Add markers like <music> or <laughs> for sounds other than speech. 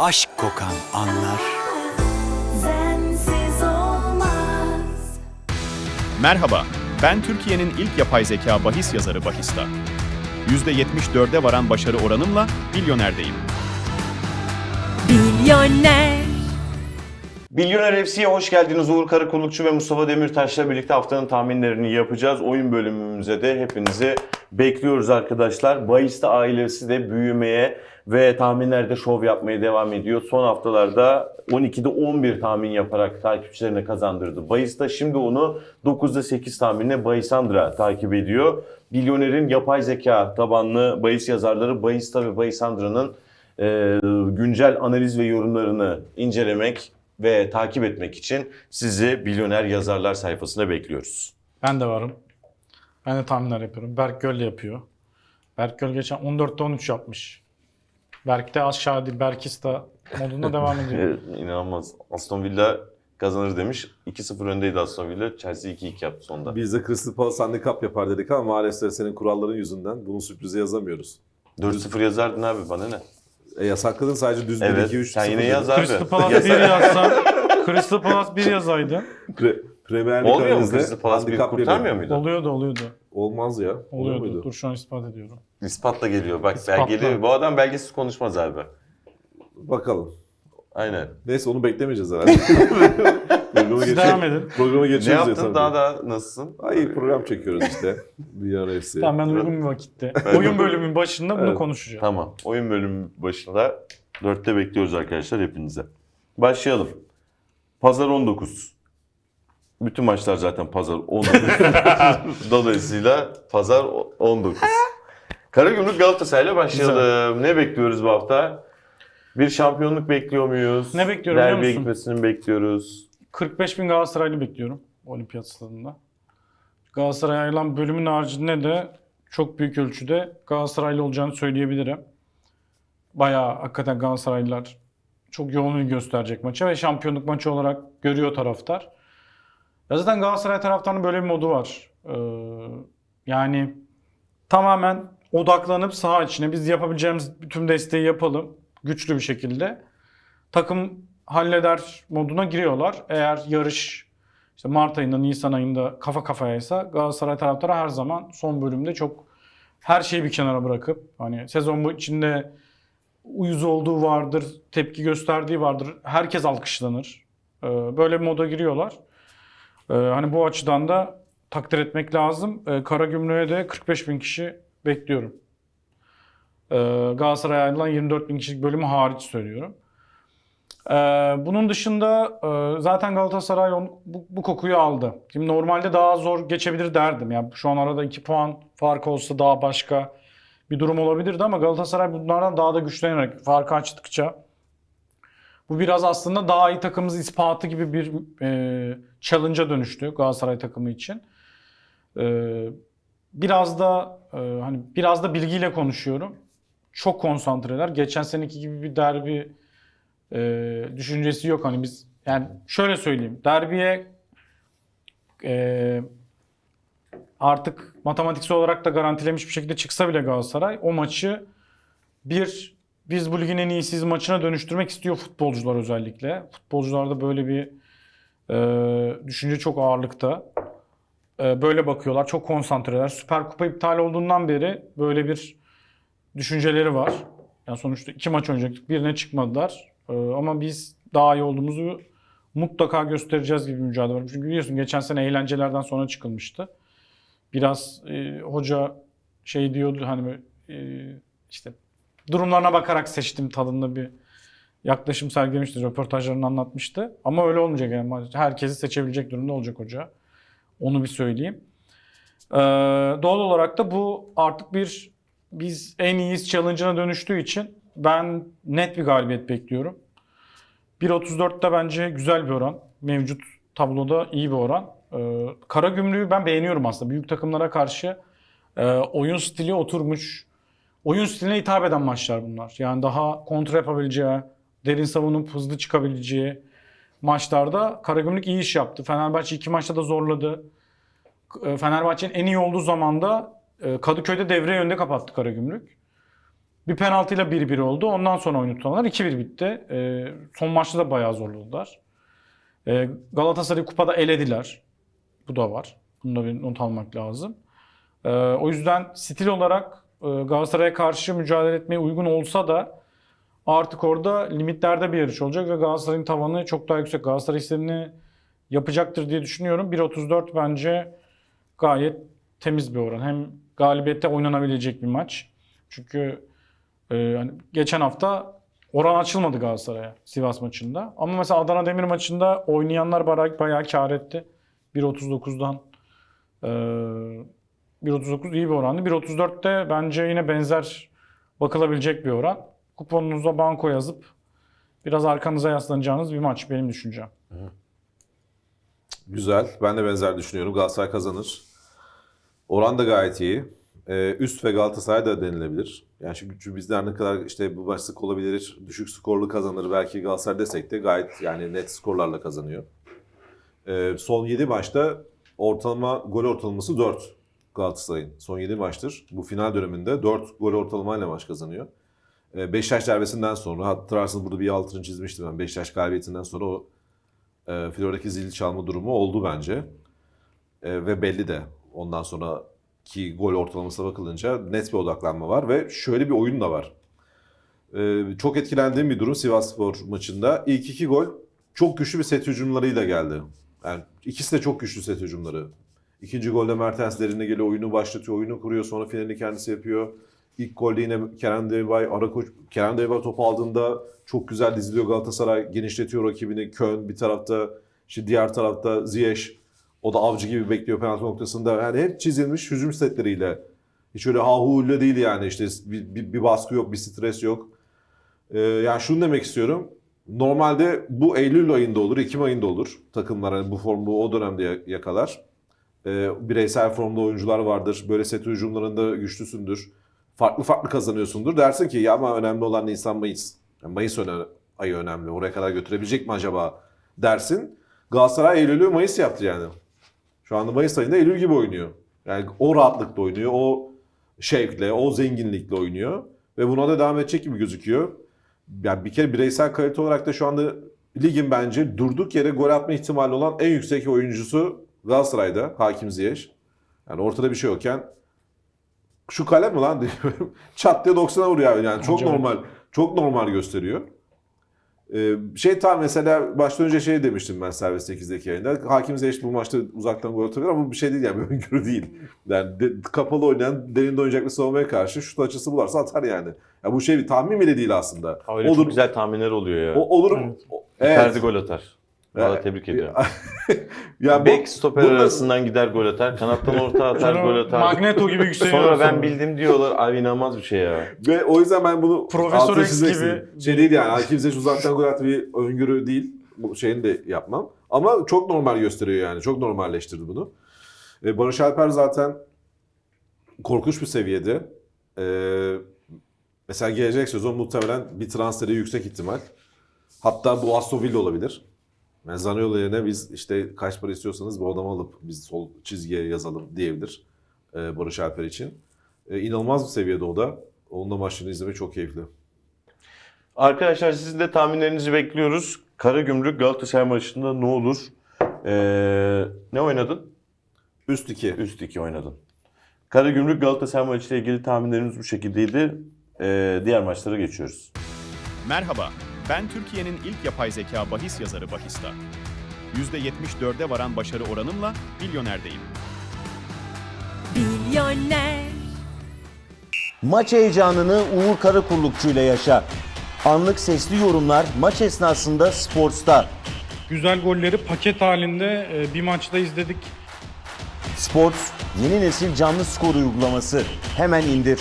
aşk kokan anlar. Merhaba, ben Türkiye'nin ilk yapay zeka bahis yazarı Bahista. %74'e varan başarı oranımla milyonerdeyim. Milyoner. Milyoner FC'ye hoş geldiniz. Uğur Karakonukçu ve Mustafa Demirtaş'la birlikte haftanın tahminlerini yapacağız. Oyun bölümümüze de hepinizi bekliyoruz arkadaşlar. Bayista ailesi de büyümeye ve tahminlerde şov yapmaya devam ediyor. Son haftalarda 12'de 11 tahmin yaparak takipçilerine kazandırdı. Bayista şimdi onu 9'da 8 tahminle Bayisandra takip ediyor. Milyoner'in yapay zeka tabanlı bahis yazarları Bayista ve Bayisandra'nın e, güncel analiz ve yorumlarını incelemek ve takip etmek için sizi Milyoner Yazarlar sayfasında bekliyoruz. Ben de varım. Ben de tahminler yapıyorum. Berk Göl yapıyor. Berk Göl geçen 14'te 13 yapmış. Berk de aşağı değil. Berkista modunda <laughs> devam ediyor. Evet, İnanılmaz. Aston Villa kazanır demiş. 2-0 öndeydi Aston Villa. Chelsea 2-2 yaptı sonunda. Biz de Crystal Palace handikap yapar dedik ama maalesef senin kuralların yüzünden bunun sürprizi yazamıyoruz. 4-0 yazardın abi bana ne? E yasakladın sadece düz Evet 1-2-3 sen yine yaz abi. Crystal Palace 1 yazsa Crystal Palace 1 yazaydı. Pre Premier Lig Olmuyor mu Crystal Palace bir handikap kurtarmıyor muydu? Oluyordu oluyordu. Olmaz ya. Olur Oluyordu. muydu? Dur şu an ispat ediyorum. İspatla geliyor. Bak İspatla. belgeli. Bu adam belgesiz konuşmaz abi. Bakalım. Aynen. Neyse onu beklemeyeceğiz herhalde. <laughs> Programa Siz geçelim. devam edin. Programa Ne yaptın? Daha da nasılsın? Ay program çekiyoruz işte. <laughs> Dünya FC. Tamam ben uygun bir vakitte. Oyun bölümünün başında bunu Evet. konuşacağız. Tamam. Oyun bölümü başında 4'te bekliyoruz arkadaşlar hepinize. Başlayalım. Pazar 19. Bütün maçlar zaten pazar 19. <laughs> Dolayısıyla pazar 19. Karagümrük Galatasaray'la başlayalım. Ne bekliyoruz bu hafta? Bir şampiyonluk bekliyor muyuz? Ne bekliyorum biliyor Derbiye musun? gitmesini bekliyoruz. 45 bin Galatasaraylı bekliyorum olimpiyat stadında. Galatasaray'a ayrılan bölümün haricinde de çok büyük ölçüde Galatasaraylı olacağını söyleyebilirim. Bayağı hakikaten Galatasaraylılar çok yoğun ilgi gösterecek maça ve şampiyonluk maçı olarak görüyor taraftar. Ya zaten Galatasaray taraftarının böyle bir modu var. Ee, yani tamamen odaklanıp saha içine biz yapabileceğimiz bütün desteği yapalım güçlü bir şekilde. Takım halleder moduna giriyorlar. Eğer yarış işte Mart ayında, Nisan ayında kafa kafayaysa Galatasaray taraftarı her zaman son bölümde çok her şeyi bir kenara bırakıp hani sezon bu içinde uyuz olduğu vardır, tepki gösterdiği vardır. Herkes alkışlanır. Ee, Böyle bir moda giriyorlar. Ee, Hani bu açıdan da takdir etmek lazım. Ee, Karagümrük'e de 45 bin kişi bekliyorum. Ee, Galatasaray'a ayrılan 24 bin kişilik bölümü hariç söylüyorum. Ee, bunun dışında e, zaten Galatasaray on- bu, bu kokuyu aldı. Şimdi normalde daha zor geçebilir derdim. Yani şu an arada 2 puan fark olsa daha başka bir durum olabilirdi ama Galatasaray bunlardan daha da güçlenerek farkı açtıkça bu biraz aslında daha iyi takımımız ispatı gibi bir e, challenge'a dönüştü Galatasaray takımı için. E, biraz da e, hani biraz da bilgiyle konuşuyorum. Çok konsantreler. Geçen seneki gibi bir derbi e, düşüncesi yok. Hani biz yani şöyle söyleyeyim. Derbiye e, artık matematiksel olarak da garantilemiş bir şekilde çıksa bile Galatasaray o maçı bir biz bu ligin en iyisiyiz maçına dönüştürmek istiyor futbolcular özellikle. Futbolcularda böyle bir e, düşünce çok ağırlıkta. E, böyle bakıyorlar. Çok konsantreler. Süper Kupa iptal olduğundan beri böyle bir düşünceleri var. Yani sonuçta iki maç oynayacaktık. Birine çıkmadılar. Ee, ama biz daha iyi olduğumuzu mutlaka göstereceğiz gibi mücadele var. Çünkü biliyorsun geçen sene eğlencelerden sonra çıkılmıştı. Biraz e, hoca şey diyordu hani e, işte durumlarına bakarak seçtim tadında bir yaklaşım sergilemişti. Röportajlarını anlatmıştı. Ama öyle olmayacak yani. Herkesi seçebilecek durumda olacak hoca. Onu bir söyleyeyim. Ee, doğal olarak da bu artık bir biz en iyiyiz challenge'ına dönüştüğü için ben net bir galibiyet bekliyorum. 1.34'te bence güzel bir oran. Mevcut tabloda iyi bir oran. Ee, Karagümrük'ü ben beğeniyorum aslında. Büyük takımlara karşı e, oyun stili oturmuş. Oyun stiline hitap eden maçlar bunlar. Yani daha kontra yapabileceği, derin savunup hızlı çıkabileceği maçlarda Karagümrük iyi iş yaptı. Fenerbahçe iki maçta da zorladı. E, Fenerbahçe'nin en iyi olduğu zamanda e, Kadıköy'de devre önde kapattı Karagümrük. Bir penaltıyla 1-1 oldu. Ondan sonra oyunu tutanlar 2-1 bitti. Ee, son maçta da bayağı zorladılar. Galatasaray'ı kupada elediler. Bu da var. Bunu da bir not almak lazım. O yüzden stil olarak e, Galatasaray'a karşı mücadele etmeye uygun olsa da artık orada limitlerde bir yarış olacak ve Galatasaray'ın tavanı çok daha yüksek. Galatasaray istediğini yapacaktır diye düşünüyorum. 1.34 bence gayet temiz bir oran. Hem galibiyette oynanabilecek bir maç. Çünkü e, hani geçen hafta oran açılmadı Galatasaray'a Sivas maçında. Ama mesela Adana Demir maçında oynayanlar bayağı, bayağı kar etti. 1.39'dan e, 1.39 iyi bir orandı. 1.34 de bence yine benzer bakılabilecek bir oran. Kuponunuza banko yazıp biraz arkanıza yaslanacağınız bir maç benim düşüncem. Güzel. Ben de benzer düşünüyorum. Galatasaray kazanır. Oran da gayet iyi. Ee, üst ve Galatasaray da denilebilir. Yani çünkü bizler ne kadar işte bu maç sık olabilir, düşük skorlu kazanır belki Galatasaray desek de gayet yani net skorlarla kazanıyor. Ee, son 7 maçta ortalama gol ortalaması 4 Galatasaray'ın. Son 7 maçtır. Bu final döneminde 4 gol ortalamayla maç kazanıyor. Ee, Beşiktaş derbisinden sonra hatırlarsınız burada bir altını çizmiştim ben. Beşiktaş galibiyetinden sonra o e, Florya'daki zil çalma durumu oldu bence. E, ve belli de ondan sonraki gol ortalamasına bakılınca net bir odaklanma var ve şöyle bir oyun da var. E, çok etkilendiğim bir durum Sivasspor maçında. İlk iki gol çok güçlü bir set hücumlarıyla geldi. Yani ikisi de çok güçlü set hücumları. İkinci golde Mertens derine geliyor, oyunu başlatıyor, oyunu kuruyor, sonra finalini kendisi yapıyor. İlk golde yine Kerem Demirbay, ara koç, Kerem Demirbay topu aldığında çok güzel diziliyor Galatasaray, genişletiyor rakibini. Kön bir tarafta, işte diğer tarafta Ziyech, o da avcı gibi bekliyor penaltı noktasında. Yani hep çizilmiş hücum setleriyle. Hiç öyle hahuyla değil yani işte bir, bir, bir baskı yok, bir stres yok. Ee, yani şunu demek istiyorum. Normalde bu Eylül ayında olur, Ekim ayında olur. Takımlar hani bu formu o dönemde ya- yakalar. Ee, bireysel formda oyuncular vardır. Böyle set hücumlarında güçlüsündür. Farklı farklı kazanıyorsundur. Dersin ki ya ama önemli olan Nisan Mayıs. Yani Mayıs öne- ayı önemli. Oraya kadar götürebilecek mi acaba dersin. Galatasaray Eylül'ü Mayıs yaptı yani. Şu anda Mayıs ayında Eylül gibi oynuyor. Yani o rahatlıkla oynuyor. O şevkle, o zenginlikle oynuyor. Ve buna da devam edecek gibi gözüküyor. Yani bir kere bireysel kalite olarak da şu anda ligin bence durduk yere gol atma ihtimali olan en yüksek oyuncusu Galatasaray'da Hakim Ziyech. Yani ortada bir şey yokken şu kale mi lan <laughs> diyorum. Çat diye 90'a vuruyor yani çok Acayip. normal çok normal gösteriyor. Ee, şey tam mesela baştan önce şey demiştim ben Servis 8'deki yayında. Hakim Ziyech bu maçta uzaktan gol atabilir ama bu bir şey değil yani bir öngörü değil. Yani de- kapalı oynayan derinde oynayacak bir savunmaya karşı şut açısı bularsa atar yani. Ya bu şey bir tahmin bile değil aslında. Öyle olur çok güzel tahminler oluyor ya. o, olur. Evet. o- Evet. gol atar. Valla tebrik ediyorum. <laughs> ya bu- Bek stoper bunlar- arasından gider gol atar. Kanattan orta atar gol atar. Magneto gibi yükseliyor. Sonra ben bildim diyorlar. Abi inanılmaz bir şey ya. Ve o yüzden ben bunu Profesör X gibi-. Şey değil yani. Hakim Ziyech uzaktan gol attı bir öngörü değil. Bu şeyini de yapmam. Ama çok normal gösteriyor yani. Çok normalleştirdi bunu. E, Barış Alper zaten korkunç bir seviyede. E, mesela gelecek sezon muhtemelen bir transferi yüksek ihtimal. Hatta bu Aston Villa olabilir. Zaniolo yerine biz işte kaç para istiyorsanız bu adamı alıp biz sol çizgiye yazalım diyebilir e, Barış Alper için. E, inanılmaz bir seviyede o da. Onun da maçlarını izlemek çok keyifli. Arkadaşlar sizin de tahminlerinizi bekliyoruz. Karagümrük Galatasaray maçında ne olur? Ee, ne oynadın? Üst 2. Üst 2 oynadın. Karagümrük Galatasaray maçıyla ilgili tahminlerimiz bu şekildeydi. Ee, diğer maçlara geçiyoruz. Merhaba, ben Türkiye'nin ilk yapay zeka bahis yazarı Bahista. %74'e varan başarı oranımla milyonerdeyim. Milyoner. Maç heyecanını Uğur Karakullukçu ile yaşa. Anlık sesli yorumlar maç esnasında Sports'ta. Güzel golleri paket halinde e, bir maçta izledik. Sports yeni nesil canlı skor uygulaması. Hemen indir.